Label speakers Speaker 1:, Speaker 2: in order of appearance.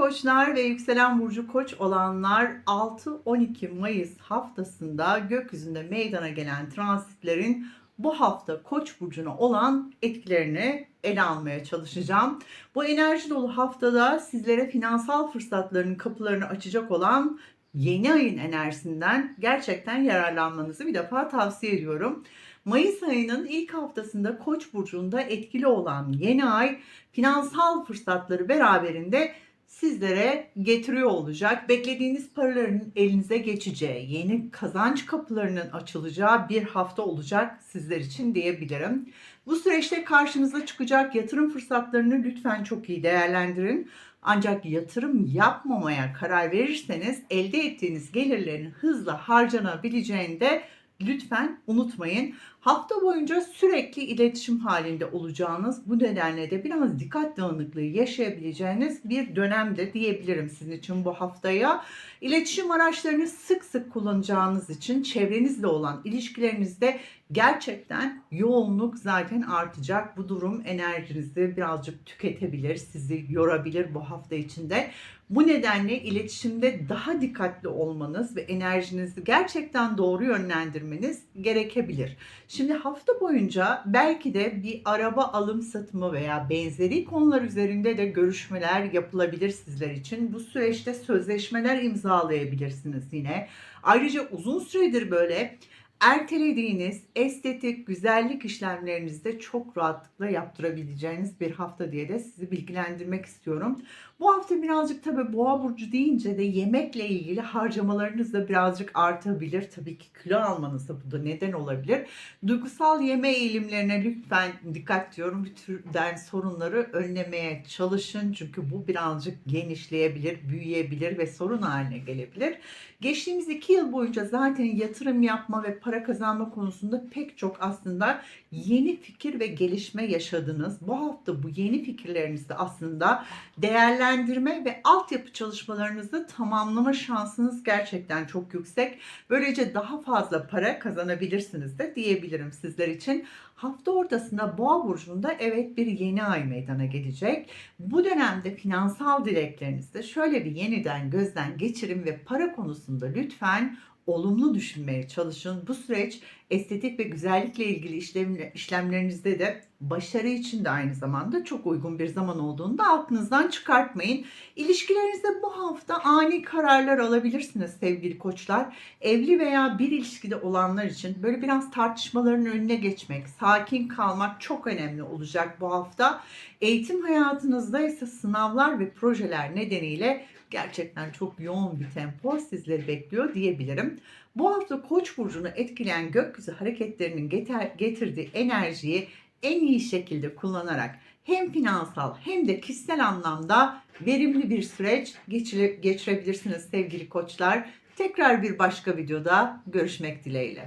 Speaker 1: koçlar ve yükselen burcu koç olanlar 6-12 Mayıs haftasında gökyüzünde meydana gelen transitlerin bu hafta koç burcuna olan etkilerini ele almaya çalışacağım. Bu enerji dolu haftada sizlere finansal fırsatların kapılarını açacak olan yeni ayın enerjisinden gerçekten yararlanmanızı bir defa tavsiye ediyorum. Mayıs ayının ilk haftasında Koç burcunda etkili olan yeni ay finansal fırsatları beraberinde sizlere getiriyor olacak. Beklediğiniz paraların elinize geçeceği, yeni kazanç kapılarının açılacağı bir hafta olacak sizler için diyebilirim. Bu süreçte karşınıza çıkacak yatırım fırsatlarını lütfen çok iyi değerlendirin. Ancak yatırım yapmamaya karar verirseniz elde ettiğiniz gelirlerin hızla harcanabileceğini de lütfen unutmayın. Hafta boyunca sürekli iletişim halinde olacağınız, bu nedenle de biraz dikkat dağınıklığı yaşayabileceğiniz bir dönemde diyebilirim sizin için bu haftaya. İletişim araçlarını sık sık kullanacağınız için çevrenizle olan ilişkilerinizde gerçekten yoğunluk zaten artacak. Bu durum enerjinizi birazcık tüketebilir, sizi yorabilir bu hafta içinde. Bu nedenle iletişimde daha dikkatli olmanız ve enerjinizi gerçekten doğru yönlendirmeniz gerekebilir. Şimdi hafta boyunca belki de bir araba alım satımı veya benzeri konular üzerinde de görüşmeler yapılabilir sizler için. Bu süreçte sözleşmeler imzalayabilirsiniz yine. Ayrıca uzun süredir böyle ertelediğiniz estetik, güzellik işlemlerinizde çok rahatlıkla yaptırabileceğiniz bir hafta diye de sizi bilgilendirmek istiyorum. Bu hafta birazcık tabii boğa burcu deyince de yemekle ilgili harcamalarınız da birazcık artabilir. Tabii ki kilo almanız da bu da neden olabilir. Duygusal yeme eğilimlerine lütfen dikkat diyorum. Bir türden sorunları önlemeye çalışın. Çünkü bu birazcık genişleyebilir, büyüyebilir ve sorun haline gelebilir. Geçtiğimiz iki yıl boyunca zaten yatırım yapma ve para kazanma konusunda pek çok aslında yeni fikir ve gelişme yaşadınız. Bu hafta bu yeni fikirlerinizde aslında değerlendirme ve altyapı çalışmalarınızı tamamlama şansınız gerçekten çok yüksek. Böylece daha fazla para kazanabilirsiniz de diyebilirim sizler için. Hafta ortasında Boğa burcunda evet bir yeni ay meydana gelecek. Bu dönemde finansal dileklerinizde şöyle bir yeniden gözden geçirin ve para konusunda lütfen olumlu düşünmeye çalışın. Bu süreç estetik ve güzellikle ilgili işlem, işlemlerinizde de başarı için de aynı zamanda çok uygun bir zaman olduğunu da aklınızdan çıkartmayın. İlişkilerinizde bu hafta ani kararlar alabilirsiniz sevgili koçlar. Evli veya bir ilişkide olanlar için böyle biraz tartışmaların önüne geçmek, sakin kalmak çok önemli olacak bu hafta. Eğitim hayatınızda ise sınavlar ve projeler nedeniyle gerçekten çok yoğun bir tempo sizleri bekliyor diyebilirim. Bu hafta Koç burcunu etkileyen gökyüzü hareketlerinin getir- getirdiği enerjiyi en iyi şekilde kullanarak hem finansal hem de kişisel anlamda verimli bir süreç geçire- geçirebilirsiniz sevgili koçlar. Tekrar bir başka videoda görüşmek dileğiyle.